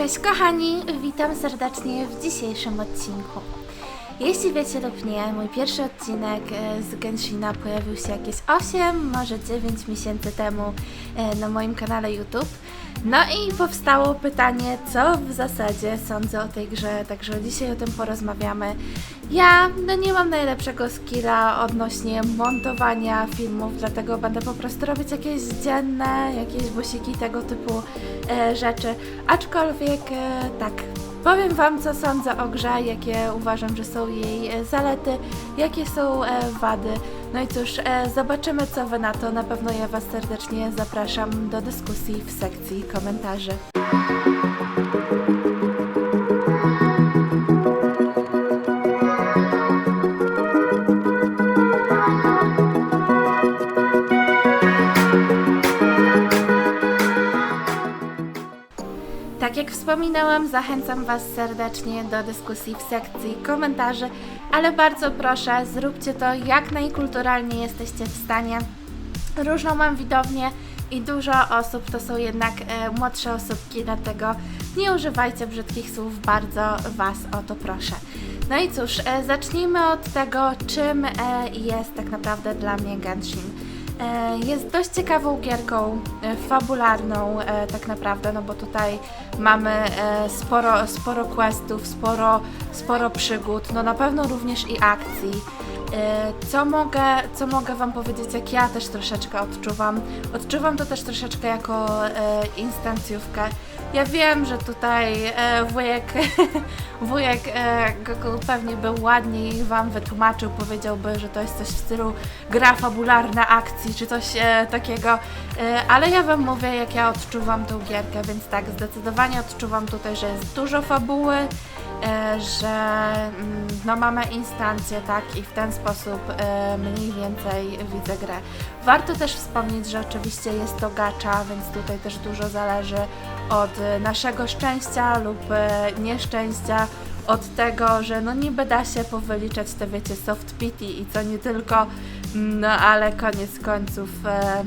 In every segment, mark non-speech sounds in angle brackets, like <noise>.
Cześć kochani, witam serdecznie w dzisiejszym odcinku. Jeśli wiecie lub nie, mój pierwszy odcinek e, z Genshina pojawił się jakieś 8, może 9 miesięcy temu e, na moim kanale YouTube. No i powstało pytanie, co w zasadzie sądzę o tej grze, także dzisiaj o tym porozmawiamy. Ja no nie mam najlepszego skilla odnośnie montowania filmów, dlatego będę po prostu robić jakieś dzienne, jakieś busiki, tego typu e, rzeczy. Aczkolwiek e, tak, powiem Wam co sądzę o grze, jakie uważam, że są jej e, zalety, jakie są e, wady. No i cóż, e, zobaczymy co Wy na to. Na pewno ja Was serdecznie zapraszam do dyskusji w sekcji komentarzy. Wspominałam, zachęcam Was serdecznie do dyskusji w sekcji komentarzy, ale bardzo proszę, zróbcie to jak najkulturalniej jesteście w stanie. Różną mam widownię i dużo osób to są jednak e, młodsze osobki, dlatego nie używajcie brzydkich słów, bardzo Was o to proszę. No i cóż, e, zacznijmy od tego, czym e, jest tak naprawdę dla mnie Genshin. E, Jest dość ciekawą gierką, e, fabularną e, tak naprawdę, no bo tutaj mamy e, sporo, sporo questów, sporo, sporo przygód, no na pewno również i akcji. E, Co mogę, co mogę Wam powiedzieć, jak ja też troszeczkę odczuwam? Odczuwam to też troszeczkę jako e, instancjówkę. Ja wiem, że tutaj e, wujek, <laughs> wujek e, pewnie by ładniej Wam wytłumaczył, powiedziałby, że to jest coś w stylu gra fabularna akcji, czy coś e, takiego, e, ale ja Wam mówię, jak ja odczuwam tą gierkę, więc tak, zdecydowanie odczuwam tutaj, że jest dużo fabuły, e, że mm, no mamy instancje, tak, i w ten sposób e, mniej więcej widzę grę. Warto też wspomnieć, że oczywiście jest to gacza, więc tutaj też dużo zależy od e, naszego szczęścia lub e, nieszczęścia, od tego, że no niby da się powyliczać te wiecie soft pity i co nie tylko, no ale koniec końców e,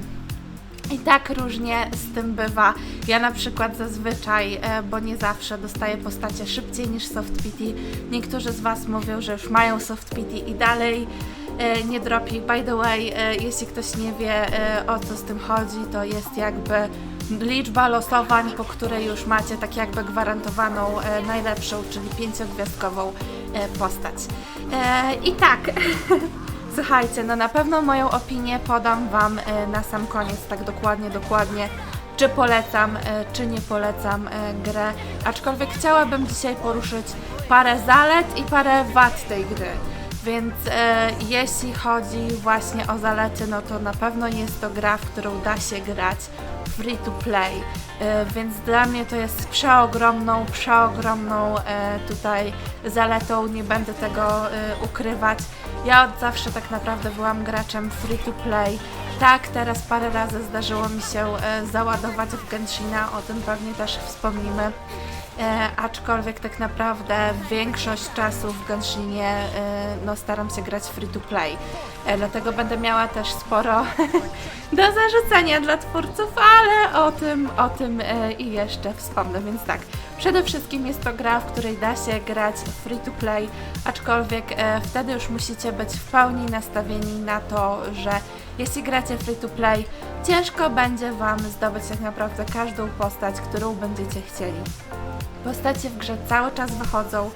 i tak różnie z tym bywa. Ja na przykład zazwyczaj, bo nie zawsze dostaję postacie szybciej niż soft pity. Niektórzy z Was mówią, że już mają soft pity i dalej nie dropi. By the way, jeśli ktoś nie wie o co z tym chodzi, to jest jakby liczba losowań, po której już macie tak jakby gwarantowaną e, najlepszą, czyli pięciogwiazdkową e, postać. E, I tak. <laughs> Słuchajcie, no na pewno moją opinię podam Wam e, na sam koniec, tak dokładnie, dokładnie, czy polecam, e, czy nie polecam e, grę. Aczkolwiek chciałabym dzisiaj poruszyć parę zalet i parę wad tej gry. Więc e, jeśli chodzi właśnie o zalety, no to na pewno jest to gra, w którą da się grać free to play. E, więc dla mnie to jest przeogromną, przeogromną e, tutaj zaletą, nie będę tego e, ukrywać. Ja od zawsze tak naprawdę byłam graczem free to play. Tak, teraz parę razy zdarzyło mi się e, załadować w Genshina, o tym pewnie też wspomnimy. E, aczkolwiek tak naprawdę większość czasu w Genshinie e, no, staram się grać free to play. E, dlatego będę miała też sporo <laughs> do zarzucenia dla twórców, ale o tym, o tym e, i jeszcze wspomnę, więc tak. Przede wszystkim jest to gra, w której da się grać free to play, aczkolwiek e, wtedy już musicie być w pełni nastawieni na to, że jeśli gracie free to play, ciężko będzie Wam zdobyć tak naprawdę każdą postać, którą będziecie chcieli. Postacie w grze cały czas wychodzą,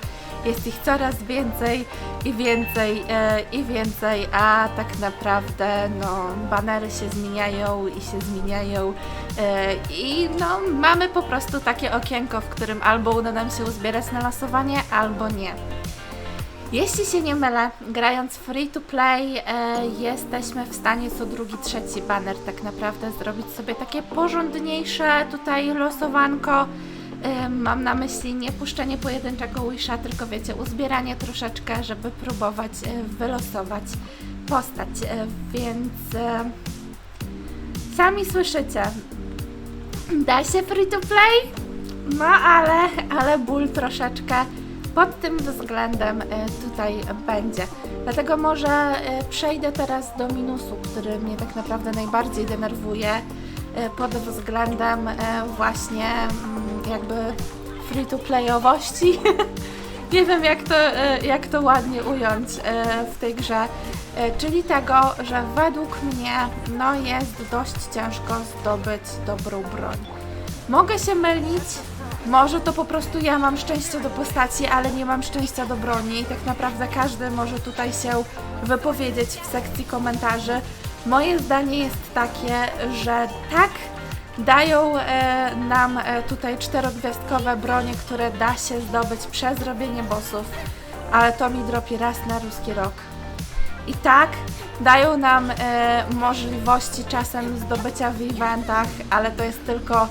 jest ich coraz więcej i więcej e, i więcej, a tak naprawdę no, banery się zmieniają i się zmieniają e, i no, mamy po prostu takie okienko, w którym albo uda nam się uzbierać na losowanie, albo nie. Jeśli się nie mylę, grając free to play, e, jesteśmy w stanie co drugi, trzeci banner tak naprawdę zrobić sobie takie porządniejsze tutaj losowanko. E, mam na myśli nie puszczenie pojedynczego wisha, tylko wiecie, uzbieranie troszeczkę, żeby próbować e, wylosować postać. E, więc e, sami słyszycie, da się free to play? No ale, ale ból troszeczkę pod tym względem e, tutaj będzie. Dlatego może e, przejdę teraz do minusu, który mnie tak naprawdę najbardziej denerwuje e, pod względem właśnie mm, jakby free-to-playowości. <laughs> Nie wiem, jak to, jak to ładnie ująć w tej grze. Czyli tego, że według mnie no jest dość ciężko zdobyć dobrą broń. Mogę się mylić, może to po prostu ja mam szczęście do postaci, ale nie mam szczęścia do broni i tak naprawdę każdy może tutaj się wypowiedzieć w sekcji komentarzy. Moje zdanie jest takie, że tak, dają e, nam e, tutaj czterogwiazdkowe bronie, które da się zdobyć przez robienie bossów, ale to mi dropi raz na ruski rok. I tak, dają nam e, możliwości czasem zdobycia w eventach, ale to jest tylko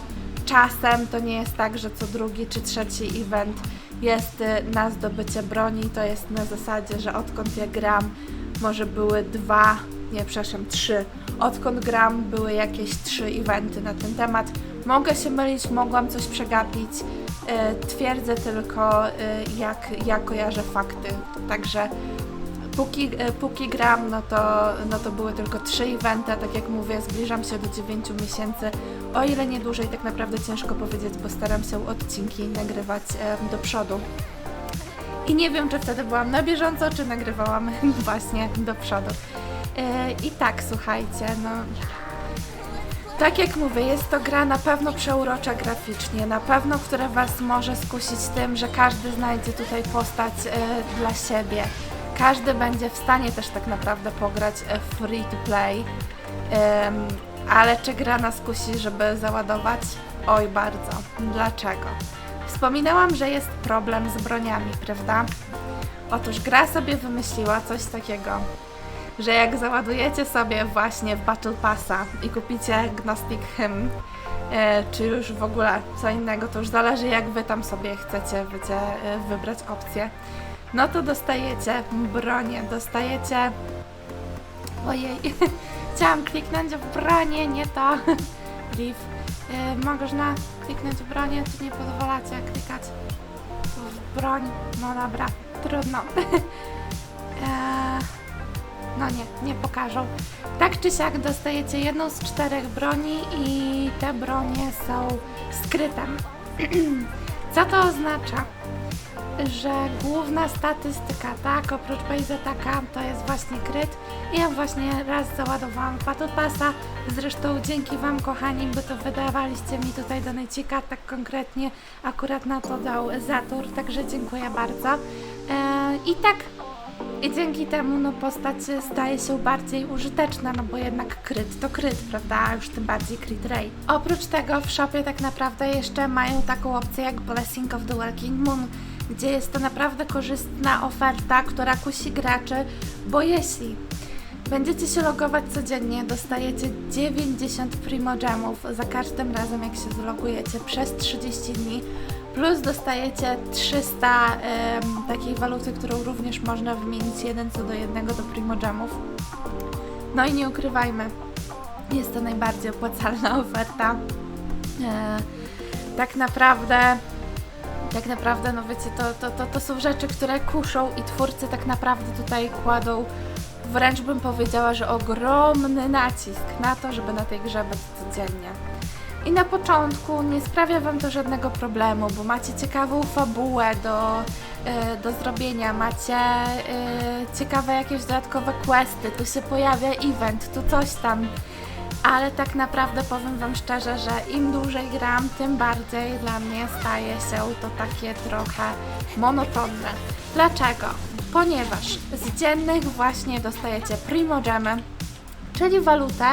czasem, to nie jest tak, że co drugi czy trzeci event jest e, na zdobycie broni, to jest na zasadzie, że odkąd ja gram, może były dwa, nie przepraszam, trzy, odkąd gram były jakieś trzy eventy na ten temat. Mogę się mylić, mogłam coś przegapić, e, twierdzę tylko, e, jak ja kojarzę fakty, także Póki, e, póki gram, no to, no to były tylko trzy eventy, tak jak mówię, zbliżam się do 9 miesięcy. O ile nie dłużej, tak naprawdę ciężko powiedzieć, bo staram się odcinki nagrywać e, do przodu. I nie wiem, czy wtedy byłam na bieżąco, czy nagrywałam <laughs> właśnie do przodu. E, I tak, słuchajcie, no. Tak jak mówię, jest to gra na pewno przeurocza graficznie, na pewno, która Was może skusić tym, że każdy znajdzie tutaj postać dla siebie. Każdy będzie w stanie też tak naprawdę pograć e, free to play. Ale czy gra nas kusi, żeby załadować? Oj, bardzo. Dlaczego? Wspominałam, że jest problem z broniami, prawda? Otóż gra sobie wymyśliła coś takiego, że jak załadujecie sobie właśnie w Battle Passa i kupicie Gnostic Hymn, e, czy już w ogóle co innego, to już zależy jak wy tam sobie chcecie wiecie, e, wybrać opcję, no to dostajecie bronię, dostajecie... Ojej, <laughs> chciałam kliknąć w bronię, nie to. <laughs> Liv, yy, można kliknąć w bronię, czy nie pozwalacie klikać w broń? No dobra, trudno. Eee, <laughs> no nie, nie pokażą. Tak czy siak dostajecie jedną z czterech broni i te bronie są skrytem. <clears throat> Co to oznacza? Że główna statystyka, tak, oprócz ataka, to jest właśnie kryt. I ja właśnie raz załadowałam Battle Passa, zresztą dzięki Wam kochani, bo to wydawaliście mi tutaj donecika, tak konkretnie akurat na to dał Zatur, także dziękuję bardzo. Eee, I tak i dzięki temu no, postać staje się bardziej użyteczna, no bo jednak kryt to kryt, prawda? A już tym bardziej crit rate. Oprócz tego w shopie tak naprawdę jeszcze mają taką opcję jak Blessing of the Working Moon, gdzie jest to naprawdę korzystna oferta, która kusi graczy, bo jeśli będziecie się logować codziennie, dostajecie 90 primo gemów za każdym razem jak się zlogujecie przez 30 dni, plus dostajecie 300 em, takiej waluty, którą również można wymienić jeden co do jednego do primo gemów. No i nie ukrywajmy, jest to najbardziej opłacalna <laughs> oferta. E, tak naprawdę tak naprawdę, no wiecie, to, to, to, to są rzeczy, które kuszą i twórcy tak naprawdę tutaj kładą wręcz bym powiedziała, że ogromny nacisk na to, żeby na tej grze być codziennie. I na początku nie sprawia Wam to żadnego problemu, bo macie ciekawą fabułę do, e, do zrobienia, macie e, ciekawe jakieś dodatkowe questy, tu się pojawia event, tu coś tam. Ale tak naprawdę powiem Wam szczerze, że im dłużej gram, tym bardziej dla mnie staje się to takie trochę monotonne. Dlaczego? Ponieważ z dziennych właśnie dostajecie primo gemy, czyli walutę,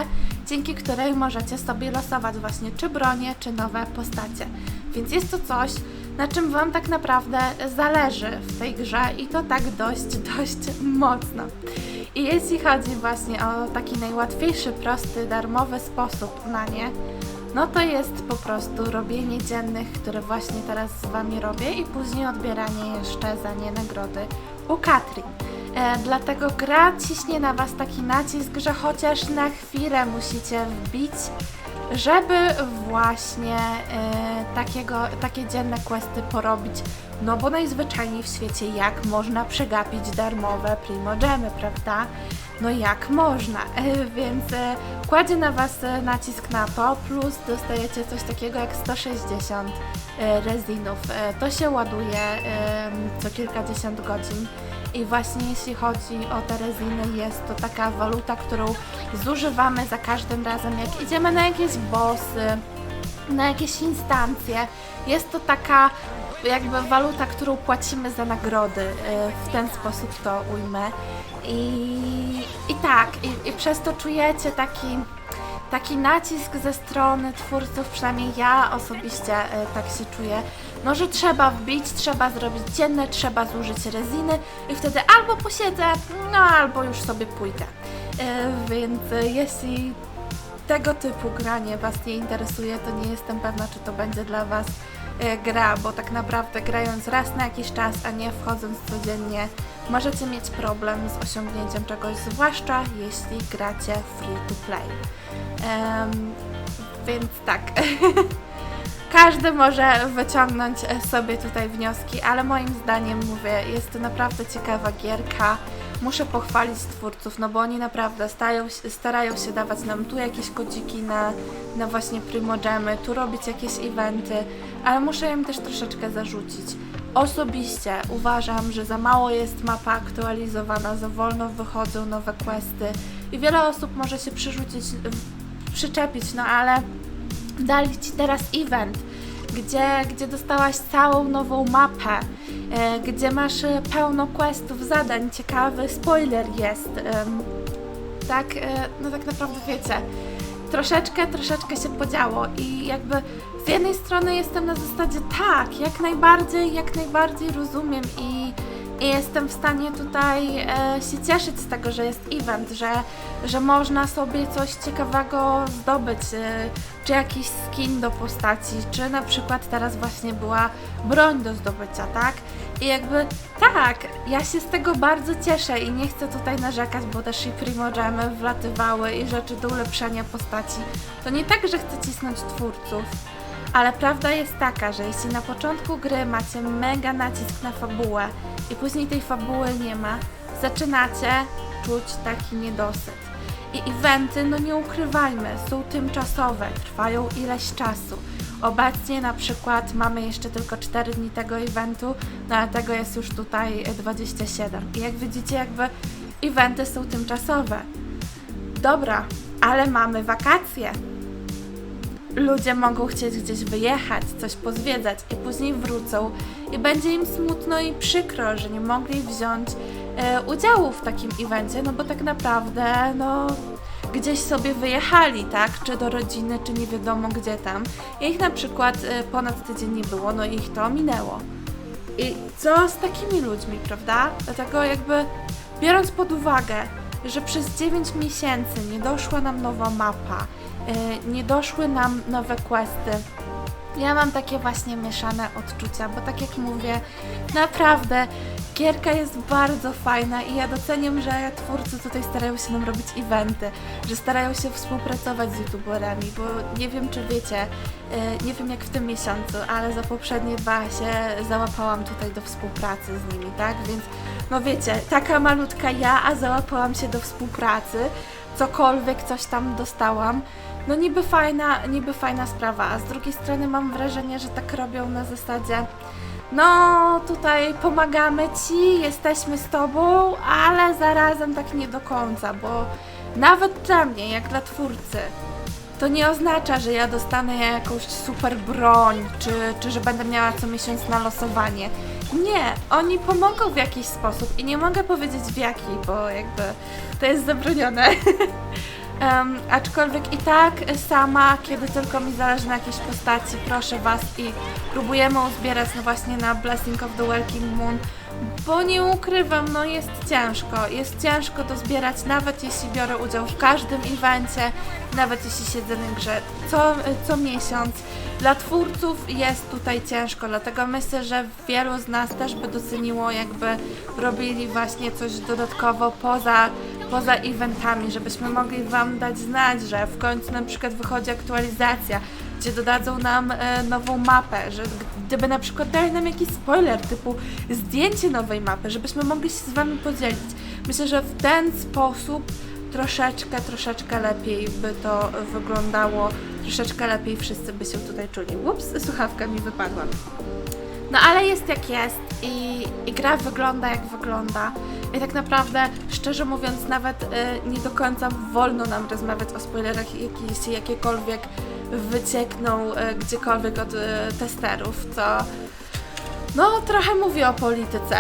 dzięki której możecie sobie losować właśnie czy bronie, czy nowe postacie. Więc jest to coś, na czym Wam tak naprawdę zależy w tej grze i to tak dość, dość mocno. I jeśli chodzi właśnie o taki najłatwiejszy, prosty, darmowy sposób na nie, no to jest po prostu robienie dziennych, które właśnie teraz z Wami robię i później odbieranie jeszcze za nie nagrody u Katrin. E, dlatego gra ciśnie na Was taki nacisk, że chociaż na chwilę musicie wbić, żeby właśnie e, takiego, takie dzienne questy porobić. No bo najzwyczajniej w świecie jak można przegapić darmowe primo gemy, prawda? No jak można? E, więc e, kładzie na Was nacisk na to, plus dostajecie coś takiego jak 160 e, rezinów. E, To się ładuje em, co kilkadziesiąt godzin. I właśnie jeśli chodzi o te reziny, jest to taka waluta, którą zużywamy za każdym razem, jak idziemy na jakieś bossy, na jakieś instancje. Jest to taka jakby waluta, którą płacimy za nagrody. y, W ten sposób to ujmę. I, i tak, i, i przez to czujecie taki, taki nacisk ze strony twórców, przynajmniej ja osobiście y, tak się czuję. No, że trzeba wbić, trzeba zrobić dzienne, trzeba zużyć reziny i wtedy albo posiedzę, no albo już sobie pójdę. Y, Więc jeśli tego typu granie Was nie interesuje, to nie jestem pewna, czy to będzie dla Was e, gra, bo tak naprawdę grając raz na jakiś czas, a nie wchodząc codziennie, możecie mieć problem z osiągnięciem czegoś, zwłaszcza jeśli gracie free to play. Więc tak. <laughs> Każdy może wyciągnąć e, sobie tutaj wnioski, ale moim zdaniem mówię, jest to naprawdę ciekawa gierka. Muszę pochwalić twórców, no bo oni naprawdę starają, się- starają się dawać nam tu jakieś kodziki na, na właśnie Primogemy, tu robić jakieś eventy, ale muszę im też troszeczkę zarzucić. Osobiście uważam, że za mało jest mapa aktualizowana, za wolno wychodzą nowe questy i wiele osób może się przerzucić, przyczepić, no ale dali Ci teraz event, gdzie, gdzie dostałaś całą nową mapę, e, gdzie masz e, pełno questów, zadań, ciekawy spoiler jest. tak, e, no tak naprawdę wiecie, troszeczkę, troszeczkę się podziało i jakby z jednej strony jestem na zasadzie tak, jak najbardziej, jak najbardziej rozumiem i, i jestem w stanie tutaj e, się cieszyć z tego, że jest event, że, że można sobie coś ciekawego zdobyć, e, czy jakiś skin do postaci, czy na przykład teraz właśnie była broń do zdobycia, tak? I jakby tak, ja się z tego bardzo cieszę i nie chcę tutaj narzekać, bo też i primogemy wlatywały i rzeczy do ulepszania postaci. To nie tak, że chcę cisnąć twórców, ale prawda jest taka, że jeśli na początku gry macie mega nacisk na fabułę i później tej fabuły nie ma, zaczynacie czuć taki niedosyt. I eventy, no nie ukrywajmy, są tymczasowe, trwają ileś czasu. Obecnie na przykład mamy jeszcze tylko 4 dni tego eventu, no ale tego jest już tutaj 27. I jak widzicie, jakby eventy są tymczasowe. Dobra, ale mamy wakacje ludzie mogą chcieć gdzieś wyjechać, coś pozwiedzać i później wrócą i będzie im smutno i przykro, że nie mogli wziąć e, udziału w takim evencie, no bo tak naprawdę, no gdzieś sobie wyjechali, tak? Czy do rodziny, czy nie wiadomo gdzie tam. I ich na przykład e, ponad tydzień nie było, no i ich to minęło. I co z takimi ludźmi, prawda? Dlatego jakby biorąc pod uwagę, że przez 9 miesięcy nie doszła nam nowa mapa, yy, nie doszły nam nowe questy, ja mam takie właśnie mieszane odczucia, bo tak jak mówię, naprawdę gierka jest bardzo fajna i ja doceniam, że twórcy tutaj starają się nam robić eventy, że starają się współpracować z youtuberami, bo nie wiem czy wiecie, e, nie wiem jak w tym miesiącu, ale za poprzednie dwa się załapałam tutaj do współpracy z nimi, tak? Więc no wiecie, taka malutka ja, a załapałam się do współpracy, cokolwiek coś tam dostałam. No niby fajna, niby fajna sprawa, a z drugiej strony mam wrażenie, że tak robią na zasadzie no tutaj pomagamy Ci, jesteśmy z Tobą, ale zarazem tak nie do końca, bo nawet dla mnie, jak dla twórcy, to nie oznacza, że ja dostanę jakąś super broń, czy, czy że będę miała co miesiąc na losowanie. Nie, oni pomogą w jakiś sposób i nie mogę powiedzieć w jaki, bo jakby to jest zabronione. <laughs> Em, aczkolwiek i tak sama, kiedy tylko mi zależy na jakiejś postaci, proszę Was i próbujemy uzbierać no właśnie na Blessing of the Working Moon, bo nie ukrywam, no jest ciężko, jest ciężko to zbierać, nawet jeśli biorę udział w każdym evencie, nawet jeśli siedzę na grze co, co miesiąc. Dla twórców jest tutaj ciężko, dlatego myślę, że wielu z nas też by doceniło, jakby robili właśnie coś dodatkowo poza poza eventami, żebyśmy mogli Wam dać znać, że w końcu na przykład wychodzi aktualizacja, gdzie dodadzą nam e, nową mapę, że gdyby na przykład dali nam jakiś spoiler typu zdjęcie nowej mapy, żebyśmy mogli się z Wami podzielić. Myślę, że w ten sposób troszeczkę, troszeczkę lepiej by to wyglądało, troszeczkę lepiej wszyscy by się tutaj czuli. Ups, słuchawka mi wypadła. No ale jest jak jest i, i gra wygląda jak wygląda. I tak naprawdę, szczerze mówiąc, nawet y, nie do końca wolno nam rozmawiać o spoilerach, jeśli jakiekolwiek wyciekną y, gdziekolwiek od y, testerów, co no trochę mówi o polityce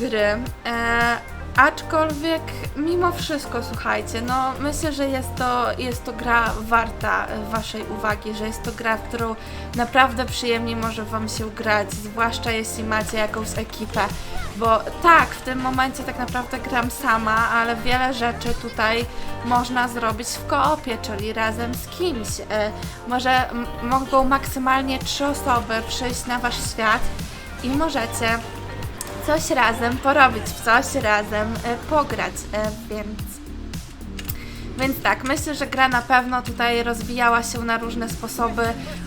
gry. E, aczkolwiek mimo wszystko, słuchajcie, no myślę, że jest to, jest to gra warta e, waszej uwagi, że jest to gra, w którą naprawdę przyjemnie może wam się grać, zwłaszcza jeśli macie jakąś ekipę, bo tak, w tym momencie tak naprawdę gram sama, ale wiele rzeczy tutaj można zrobić w koopie, czyli razem z kimś. E, może mogą maksymalnie trzy osoby przyjść na wasz świat i możecie coś razem porobić, w coś razem e, pograć, e, więc więc tak, myślę, że gra na pewno tutaj rozwijała się na różne sposoby,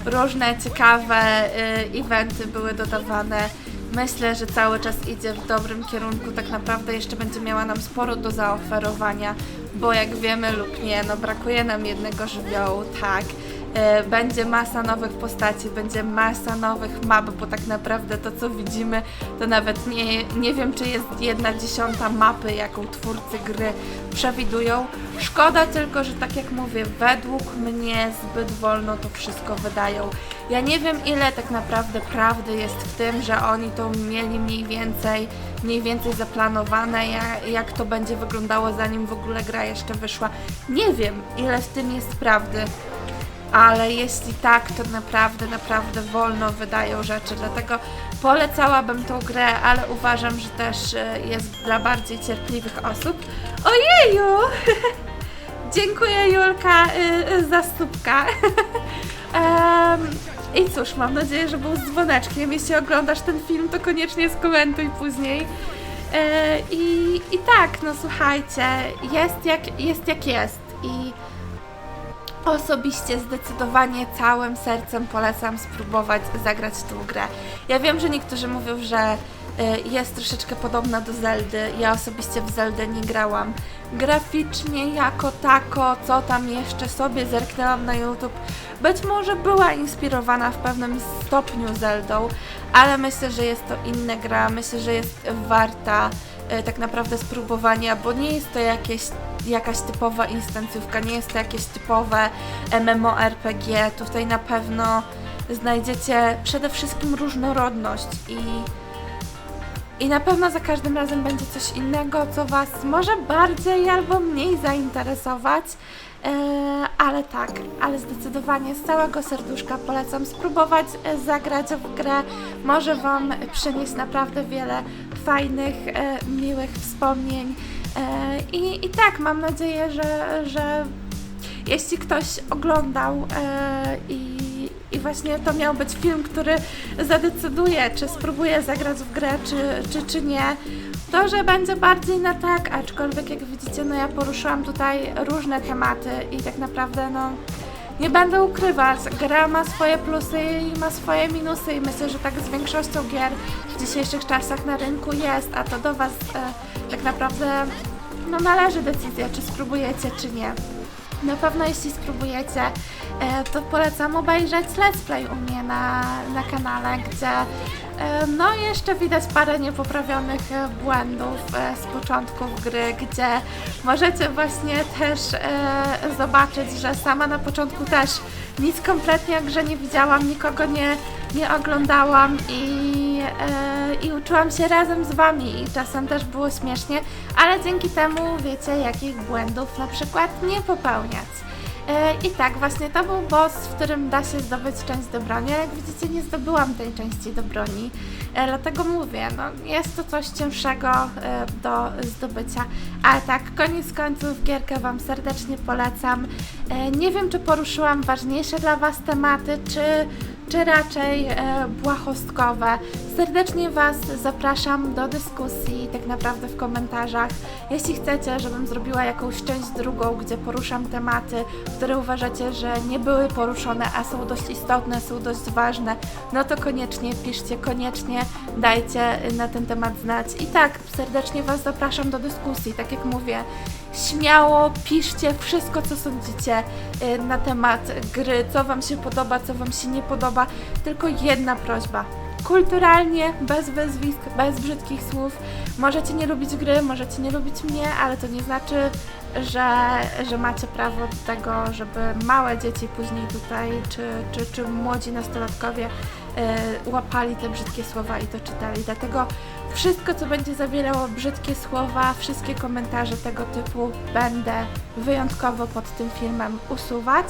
różne ciekawe y, eventy były dodawane. Myślę, że cały czas idzie w dobrym kierunku, tak naprawdę jeszcze będzie miała nam sporo do zaoferowania, bo jak wiemy lub nie, no brakuje nam jednego żywiołu, tak. Y, Będzie masa nowych postaci, będzie masa nowych map, bo tak naprawdę to co widzimy to nawet nie, nie wiem czy jest jedna dziesiąta mapy, jaką twórcy gry przewidują. Szkoda tylko, że tak jak mówię, według mnie zbyt wolno to wszystko wydają. Ja nie wiem ile tak naprawdę prawdy jest w tym, że oni to mieli mniej więcej, mniej więcej zaplanowane, jak, jak to będzie wyglądało zanim w ogóle gra jeszcze wyszła. Nie wiem ile w tym jest prawdy ale jeśli tak, to naprawdę, naprawdę wolno wydają rzeczy, dlatego polecałabym tą grę, ale uważam, że też e, jest dla bardziej cierpliwych osób. Ojeju! <laughs> Dziękuję Julka y, y, za stópka. <laughs> Em, I cóż, mam nadzieję, że był z dzwoneczkiem. Jeśli oglądasz ten film, to koniecznie skomentuj później. E, I, I tak, no słuchajcie, jest jak jest. Jak jest. I Osobiście zdecydowanie całym sercem polecam spróbować zagrać tą grę. Ja wiem, że niektórzy mówią, że y, jest troszeczkę podobna do Zeldy. Ja osobiście w Zeldę nie grałam. Graficznie jako tako, co tam jeszcze sobie zerknęłam na YouTube, być może była inspirowana w pewnym stopniu Zeldą, ale myślę, że jest to inna gra. Myślę, że jest warta y, tak naprawdę spróbowania, bo nie jest to jakieś jakaś typowa instancjówka, nie jest to jakieś typowe MMORPG. Tutaj na pewno znajdziecie przede wszystkim różnorodność i, i na pewno za każdym razem będzie coś innego, co Was może bardziej albo mniej zainteresować. E, ale tak, ale zdecydowanie z całego serduszka polecam spróbować e, zagrać w grę. Może Wam przynieść naprawdę wiele fajnych, e, miłych wspomnień. I, I tak, mam nadzieję, że, że jeśli ktoś oglądał i, i właśnie to miał być film, który zadecyduje, czy spróbuje zagrać w grę, czy, czy, czy nie, to, że będzie bardziej na tak, aczkolwiek jak widzicie, no ja poruszyłam tutaj różne tematy i tak naprawdę, no nie będę ukrywać, gra ma swoje plusy i ma swoje minusy i myślę, że tak z większością gier w dzisiejszych czasach na rynku jest, a to do Was e, tak naprawdę no, należy decyzja, czy spróbujecie, czy nie. Na pewno jeśli spróbujecie, to polecam obejrzeć let's play u mnie na, na kanale, gdzie e, no jeszcze widać parę niepoprawionych e, błędów e, z początków gry, gdzie możecie właśnie też e, zobaczyć, że sama na początku też nic kompletnie o grze nie widziałam, nikogo nie, nie oglądałam i, e, i uczyłam się razem z Wami i czasem też było śmiesznie, ale dzięki temu wiecie jakich błędów na przykład nie popełniać. E, I tak, właśnie to był boss, w którym da się zdobyć część do broni, ale jak widzicie nie zdobyłam tej części do broni, e, dlatego mówię, no jest to coś cięższego e, do zdobycia, ale tak, koniec końców gierkę Wam serdecznie polecam. Nie wiem, czy poruszyłam ważniejsze dla Was tematy, czy czy raczej e, błahostkowe. Serdecznie Was zapraszam do dyskusji, tak naprawdę w komentarzach. Jeśli chcecie, żebym zrobiła jakąś część drugą, gdzie poruszam tematy, które uważacie, że nie były poruszone, a są dość istotne, są dość ważne, no to koniecznie piszcie, koniecznie dajcie na ten temat znać. I tak, serdecznie Was zapraszam do dyskusji, tak jak mówię. Śmiało piszcie wszystko, co sądzicie y, na temat gry, co Wam się podoba, co Wam się nie podoba. Tylko jedna prośba. Kulturalnie, bez wezwisk, bez brzydkich słów. Możecie nie lubić gry, możecie nie lubić mnie, ale to nie znaczy, że, że macie prawo do tego, żeby małe dzieci później tutaj, czy, czy, czy młodzi nastolatkowie y, łapali te brzydkie słowa i to czytali. Dlatego wszystko, co będzie zawierało brzydkie słowa, wszystkie komentarze tego typu będę wyjątkowo pod tym filmem usuwać.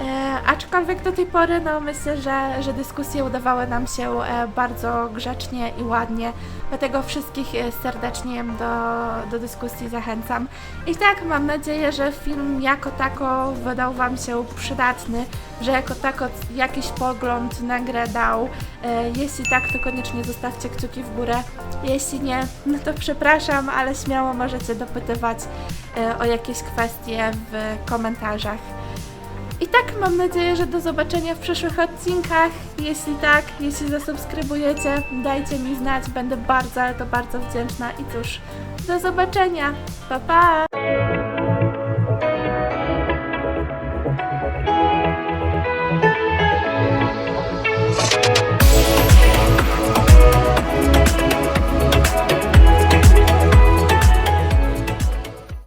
E, aczkolwiek do tej pory, no myślę, że, że dyskusje udawały nam się e, bardzo grzecznie i ładnie, dlatego wszystkich e, serdecznie do, do dyskusji zachęcam. I tak, mam nadzieję, że film jako tako wydał Wam się przydatny, że jako tako jakiś pogląd na grę dał. E, jeśli tak, to koniecznie zostawcie kciuki w górę. Jeśli nie, no to przepraszam, ale śmiało możecie dopytywać e, o jakieś kwestie w komentarzach. I tak mam nadzieję, że do zobaczenia w przyszłych odcinkach. Jeśli tak, jeśli zasubskrybujecie, dajcie mi znać, będę bardzo, ale to bardzo wdzięczna. I cóż, do zobaczenia. Pa pa!